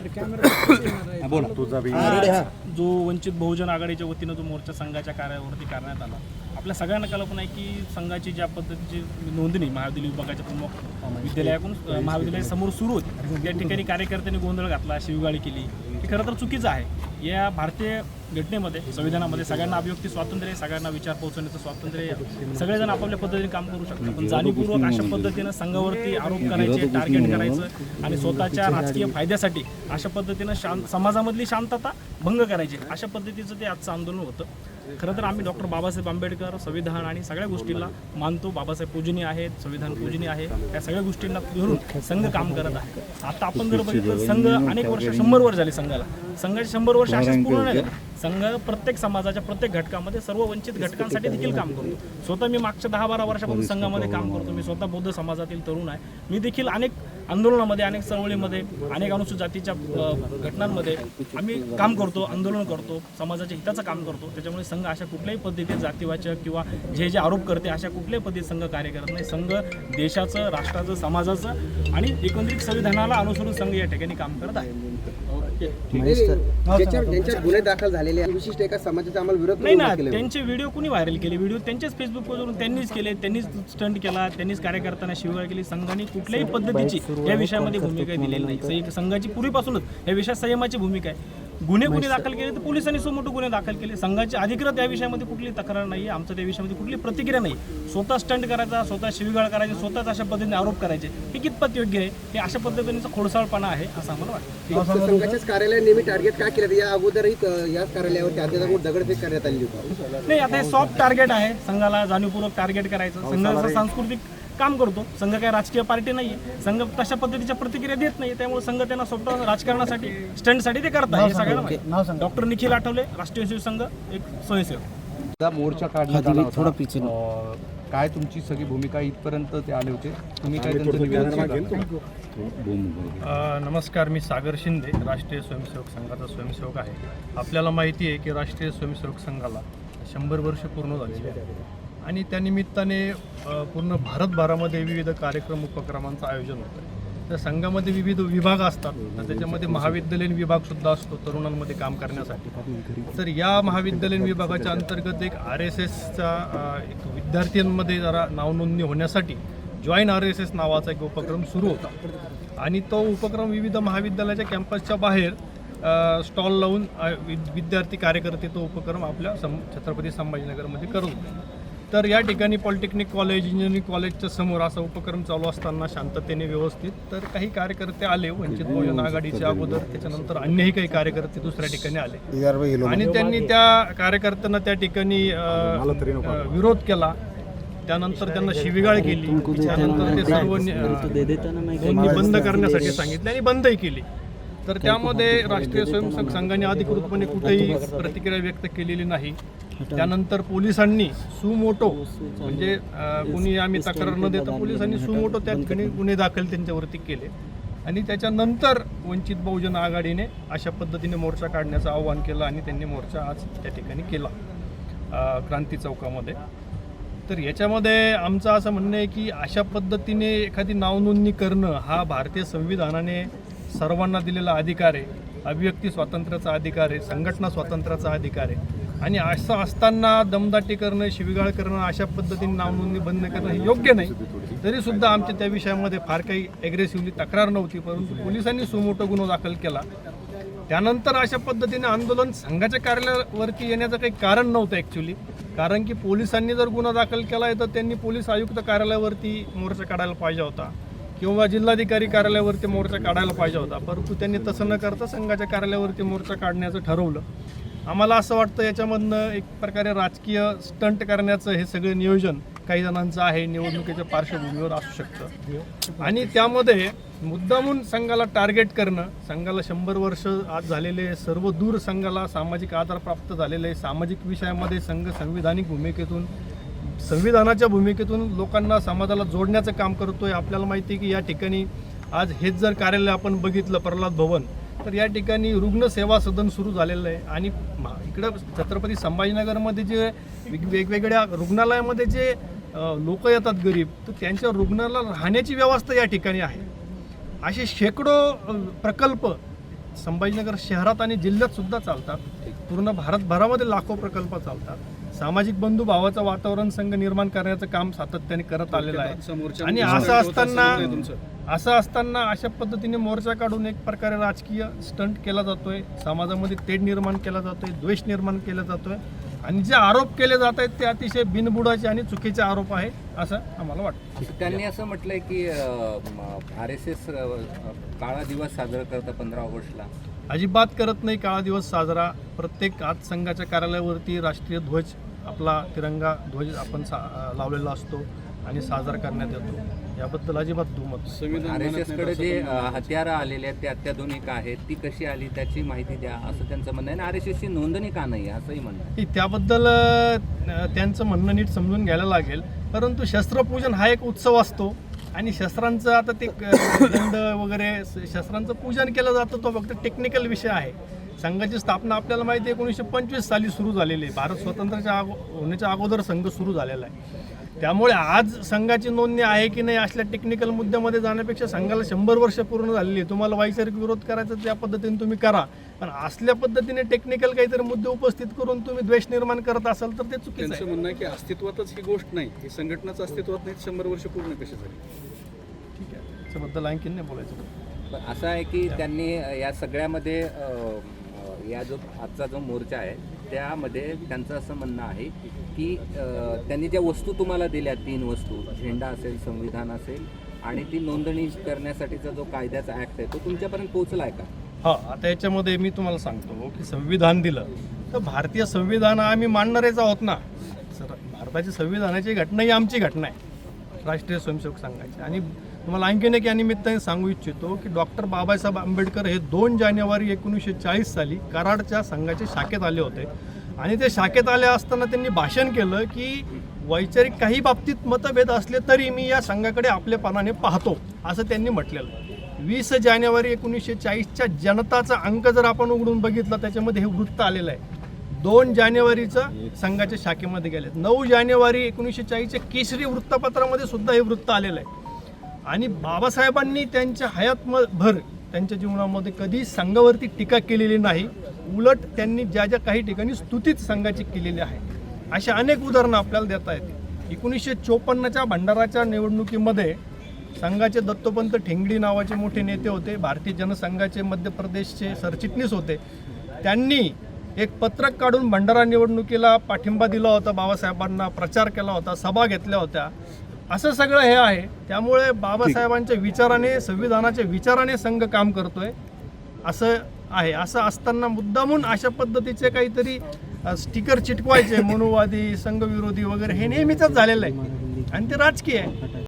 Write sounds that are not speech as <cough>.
<coughs> बोला. तुझा जो वंचित बहुजन आघाडीच्या वतीनं जो मोर्चा संघाच्या कार्यावरती करण्यात आला आपल्या सगळ्यांना कल्पना आहे की संघाची ज्या पद्धतीची नोंदणी महाविद्यालय विभागाच्या प्रमुख विद्यालयाकडून महाविद्यालयासमोर सुरू होती. या ठिकाणी कार्यकर्त्यांनी गोंधळ घातला शिवगाळी केली. हे खरं तर चुकीचं आहे. या भारतीय घटनेमध्ये संविधानामध्ये सगळ्यांना अभिव्यक्ती स्वातंत्र्य सगळ्यांना विचार पोहोचवण्याचं स्वातंत्र्य सगळेजण आपापल्या पद्धतीने काम करू शकतात. पण जाणीवपूर्वक अशा पद्धतीनं संघावरती आरोप करायचे टार्गेट करायचं आणि स्वतःच्या राजकीय फायद्यासाठी अशा पद्धतीनं शांत समाजामधली शांतता भंग करायची. अशा पद्धतीचं ते आजचं आंदोलन होतं. खरं तर आम्ही डॉक्टर बाबासाहेब आंबेडकर संविधान आणि सगळ्या गोष्टींना मानतो. बाबासाहेब पूजनीय आहेत संविधान पूजनीय आहे. त्या सगळ्या गोष्टींना धरून संघ काम करत आहे. आता आपण जर बघितलं संघ अनेक वर्ष शंभर वर्ष झाले संघाला. संघाचे शंभर वर्ष अशाच पूर्ण नाही. संघ प्रत्येक समाजाच्या प्रत्येक घटकामध्ये सर्व वंचित घटकांसाठी देखील काम करतो. स्वतः मी मागच्या दहा बारा वर्षापासून संघामध्ये काम करतो. मी स्वतः बौद्ध समाजातील तरुण आहे. मी देखील अनेक आंदोलनामध्ये अनेक चळवळीमध्ये अनेक अनुसूचित जातीच्या घटनांमध्ये आम्ही काम करतो आंदोलन करतो समाजाच्या हिताचं काम करतो. त्याच्यामुळे संघ अशा कुठल्याही पद्धतीने जातीवाचक किंवा जे जे आरोप करते अशा कुठल्याही पद्धतीत संघ कार्य करत नाही. संघ देशाचं राष्ट्राचं समाजाचं आणि एकंदरीत संविधानाला अनुसरून संघ या ठिकाणी काम करत आहे. ज्याच्यावर ज्यांच्यावर गुन्हे दाखल झालेले आहेत विशिष्ट एका समाजाचा आम्हाला विरोध नाही ना उभा केलेला आहे. त्यांचे व्हिडिओ कुणी व्हायरल केले? व्हिडिओ त्यांच्याच फेसबुकवरून त्यांनीच केले त्यांनीच स्टंट केला त्यांनीच कार्यकर्त्यांना शिवाय केली. संघाने कुठल्याही पद्धतीची या विषयामध्ये भूमिका दिलेली नाही. सं- संघाची पूर्वीपासूनच या विषयात संयमाची भूमिका आहे. गुन्हे कुणी दाखल केले तर पोलिसांनी समोर गुन्हे दाखल केले. संघाची अधिकृत या विषयामध्ये कुठली तक्रार नाही आमचं त्या विषयामध्ये कुठली प्रतिक्रिया नाही स्वतः स्टंट करायचा स्वतः शिवीगाळ करायची स्वतःच अशा पद्धतीने आरोप करायचे. हे कितपत योग्य आहे? हे अशा पद्धतीचा खोडसाळपणा आहे असं आम्हाला वाटतं. संघाच्याच कार्यालय नेहमी टार्गेट काय केलं? या अगोदरही अ, याच कार्यालयावर अध्यात्मक दगडफेक करण्यात आली होती? नाही आता हे सॉफ्ट टार्गेट आहे. संघाला जाणीवपूर्वक टार्गेट करायचं. संघ जसं सांस्कृतिक काम करतो. संघ काही राजकीय पार्टी नाही संघ तशा पद्धतीच्या प्रतिक्रिया देत नाही त्यामुळे संघ त्यांना स्वतः राजकारणासाठी स्टंटसाठी ते करतात. हे सगळ्यांना. डॉक्टर निखिल आठवले राष्ट्रीय शिवसंघ एक स्वयंसेवक. मोर्चा अं, काय तुमची सगळी भूमिका इथपर्यंत ते आले होते? तुम्ही काय नमस्कार मी सागर शिंदे राष्ट्रीय स्वयंसेवक संघाचा स्वयंसेवक आहे. आपल्याला माहिती आहे की राष्ट्रीय स्वयंसेवक संघाला शंभर वर्ष पूर्ण झालेली आहे आणि त्यानिमित्ताने पूर्ण भारतभरामध्ये विविध कार्यक्रम उपक्रमांचं आयोजन होतं त्या संघामध्ये विविध विभाग असतात तर त्याच्यामध्ये महाविद्यालयीन विभागसुद्धा असतो तरुणांमध्ये काम करण्यासाठी तर या महाविद्यालयीन विभागाच्या अंतर्गत एक आर एस एसचा एक विद्यार्थ्यांमध्ये जरा नावनोंदणी होण्यासाठी जॉईन आर एस एस नावाचा एक उपक्रम सुरू होता आणि तो उपक्रम विविध महाविद्यालयाच्या कॅम्पसच्या बाहेर स्टॉल लावून विद्यार्थी कार्यकर्ते तो उपक्रम आपल्या सम छत्रपती संभाजीनगरमध्ये करत होते तर या ठिकाणी पॉलिटेक्निक कॉलेज इंजिनिअरिंग कॉलेजच्या समोर असा उपक्रम चालू असताना शांततेने व्यवस्थित तर काही कार्यकर्ते आले वंचित बहुजन आघाडीच्या अगोदर त्याच्यानंतर अन्यही काही कार्यकर्ते दुसऱ्या ठिकाणी आले. आणि त्यांनी त्या कार्यकर्त्यांना त्या ठिकाणी विरोध केला. त्यानंतर त्यांना शिवीगाळ केली. त्यानंतर ते सर्व बंद करण्यासाठी सांगितले आणि बंदही केली. तर त्यामध्ये राष्ट्रीय स्वयंसेवक संघाने अधिकृतपणे कुठेही प्रतिक्रिया व्यक्त केलेली नाही. त्यानंतर पोलिसांनी सुमोटो म्हणजे कुणी आम्ही तक्रार न देता पोलिसांनी सुमोटो त्या ठिकाणी गुन्हे दाखल त्यांच्यावरती केले. आणि त्याच्यानंतर वंचित बहुजन आघाडीने अशा पद्धतीने मोर्चा काढण्याचं आवाहन केलं आणि त्यांनी मोर्चा आज त्या ठिकाणी केला क्रांती चौकामध्ये. तर याच्यामध्ये आमचं असं म्हणणं आहे की अशा पद्धतीने एखादी नावनोंदणी करणं हा भारतीय संविधानाने सर्वांना दिलेला अधिकार आहे. अभिव्यक्ती स्वातंत्र्याचा अधिकार आहे. संघटना स्वातंत्र्याचा अधिकार आहे. आणि असं असताना दमदाटी करणं शिवीगाळ करणं अशा पद्धतीने नावनोंदणी बंद करणं हे योग्य नाही. तरी सुद्धा आमच्या त्या विषयामध्ये फार काही ॲग्रेसिव्हली तक्रार नव्हती परंतु पोलिसांनी सुमोठं गुन्हा दाखल केला. त्यानंतर अशा पद्धतीने आंदोलन संघाच्या कार्यालयावरती येण्याचं काही कारण नव्हतं ॲक्च्युली कारण की पोलिसांनी जर गुन्हा दाखल केला आहे तर त्यांनी पोलीस आयुक्त कार्यालयावरती मोर्चा काढायला पाहिजे होता. किंवा जिल्हाधिकारी कार्यालयावरती मोर्चा काढायला पाहिजे होता. परंतु त्यांनी तसं न करता संघाच्या कार्यालयावरती मोर्चा काढण्याचं ठरवलं. आम्हाला असं वाटतं याच्यामधनं एक प्रकारे राजकीय स्टंट करण्याचं हे सगळं नियोजन काही जणांचं आहे. निवडणुकीच्या पार्श्वभूमीवर असू शकतं. आणि त्यामध्ये मुद्दामून संघाला टार्गेट करणं संघाला शंभर वर्ष आज झालेले सर्व दूर संघाला सामाजिक आधार प्राप्त झालेले सामाजिक विषयामध्ये संघ संविधानिक भूमिकेतून संविधानाच्या भूमिकेतून लोकांना समाजाला जोडण्याचं काम करतोय. आपल्याला माहिती आहे की या ठिकाणी आज हेच जर कार्यालय आपण बघितलं प्रल्हाद भवन तर या ठिकाणी रुग्णसेवा सदन सुरू झालेलं आहे. आणि इकडं छत्रपती संभाजीनगरमध्ये जे वेग- वेगवेगळ्या रुग्णालयामध्ये जे लोक येतात गरीब तर त्यांच्या रुग्णाला राहण्याची व्यवस्था या ठिकाणी आहे. असे शेकडो प्रकल्प संभाजीनगर शहरात आणि जिल्ह्यात सुद्धा चालतात. पूर्ण भारतभरामध्ये लाखो प्रकल्प चालतात. सामाजिक बंधू भावाचं वातावरण संघ निर्माण करण्याचं काम सातत्याने करत आलेलं आहे. आणि असं असताना असं असताना अशा पद्धतीने मोर्चा काढून एक प्रकारे राजकीय स्टंट केला जातोय. समाजामध्ये तेढ निर्माण केला जातोय द्वेष निर्माण केला जातोय. आणि जे आरोप केले जात आहेत ते अतिशय बिनबुडाचे आणि चुकीचे आरोप आहे असं आम्हाला वाटतं. त्यांनी असं म्हटलंय की आर एस एस काळा दिवस साजरा करता पंधरा ऑगस्टला. अजिबात करत नाही काळा दिवस साजरा. प्रत्येक आज संघाच्या कार्यालयावरती राष्ट्रीय ध्वज आपला तिरंगा ध्वज आपण सा लावलेला असतो आणि साजरा करण्यात येतो. याबद्दल अजिबात दुमत. आर एस एसकडे जे हत्यारं आलेले आहेत ते अत्याधुनिक आहेत ती कशी आली त्याची माहिती द्या असं त्यांचं म्हणणं आहे. आणि आर एस एसची नोंदणी का नाही असंही म्हणणं त्याबद्दल त्यांचं म्हणणं नीट समजून घ्यायला लागेल. परंतु शस्त्रपूजन हा एक उत्सव असतो. आणि शस्त्रांचं आता ते <coughs> दंड वगैरे शस्त्रांचं पूजन केलं जातं तो फक्त टेक्निकल विषय आहे. संघाची स्थापना आपल्याला माहिती आहे एकोणीसशे पंचवीस साली सुरू झालेली आहे. भारत स्वतंत्राच्या अगो होण्याच्या अगोदर संघ सुरू झालेला आहे. त्यामुळे आज संघाची नोंदणी आहे की नाही असल्या टेक्निकल मुद्द्यामध्ये जाण्यापेक्षा संघाला शंभर वर्ष पूर्ण झालेली आहे. तुम्हाला वैचारिक विरोध करायचा त्या पद्धतीने तुम्ही करा. पण असल्या पद्धतीने टेक्निकल काहीतरी मुद्दे उपस्थित करून तुम्ही द्वेष निर्माण करत असाल तर ते चुकीचं आहे. म्हणणं आहे की अस्तित्वातच ही गोष्ट नाही. ही संघटनाच अस्तित्वात नाही शंभर वर्ष पूर्ण कशी झाली? ठीक आहे. त्याच्याबद्दल आणखीन नाही बोलायचं. पण असं आहे की त्यांनी या सगळ्यामध्ये या जो आजचा जो मोर्चा आहे त्यामध्ये त्यांचं असं म्हणणं आहे की त्यांनी ज्या वस्तू तुम्हाला दिल्या तीन वस्तू झेंडा असेल संविधान असेल आणि ती नोंदणी करण्यासाठीचा जो कायद्याचा ऍक्ट आहे तो तुमच्यापर्यंत पोहोचला आहे का? हा आता याच्यामध्ये मी तुम्हाला सांगतो की संविधान दिलं तर भारतीय संविधान आम्ही मानणारेच आहोत ना. सर भारताची संविधानाची घटना ही आमची घटना आहे राष्ट्रीय स्वयंसेवक संघाची. आणि तुम्हाला आणखीन एक या निमित्ताने सांगू इच्छितो की डॉक्टर बाबासाहेब आंबेडकर हे दोन जानेवारी एकोणीसशे चाळीस साली कराडच्या संघाच्या शाखेत आले होते. आणि ते शाखेत आले असताना त्यांनी भाषण केलं की वैचारिक काही बाबतीत मतभेद असले तरी मी या संघाकडे आपल्यापणाने पाहतो असं त्यांनी म्हटलेलं. वीस जानेवारी एकोणीसशे चाळीसच्या जनताचा अंक जर आपण उघडून बघितला त्याच्यामध्ये हे वृत्त आलेलं आहे. दोन जानेवारीचं संघाच्या शाखेमध्ये गेले नऊ जानेवारी एकोणीसशे चाळीसच्या केसरी वृत्तपत्रामध्ये सुद्धा हे वृत्त आलेलं आहे. आणि बाबासाहेबांनी त्यांच्या हयात भर त्यांच्या जीवनामध्ये कधी संघावरती टीका केलेली नाही. उलट त्यांनी ज्या ज्या काही ठिकाणी स्तुतीत संघाची केलेली आहे अशा अनेक उदाहरणं आपल्याला देता येतील. एकोणीसशे चोपन्नच्या भंडाराच्या निवडणुकीमध्ये संघाचे दत्तोपंत ठेंगडी नावाचे मोठे नेते होते भारतीय जनसंघाचे मध्य प्रदेशचे सरचिटणीस होते. त्यांनी एक पत्रक काढून भंडारा निवडणुकीला पाठिंबा दिला होता बाबासाहेबांना प्रचार केला होता सभा घेतल्या होत्या. असं सगळं हे आहे. त्यामुळे बाबासाहेबांच्या विचाराने संविधानाच्या विचाराने संघ काम करतोय. असं आहे. असं असताना मुद्दामून अशा पद्धतीचे काहीतरी स्टिकर चिटकवायचे <laughs> मनुवादी संघविरोधी वगैरे हे नेहमीच झालेलं आहे. आणि ते राजकीय आहे.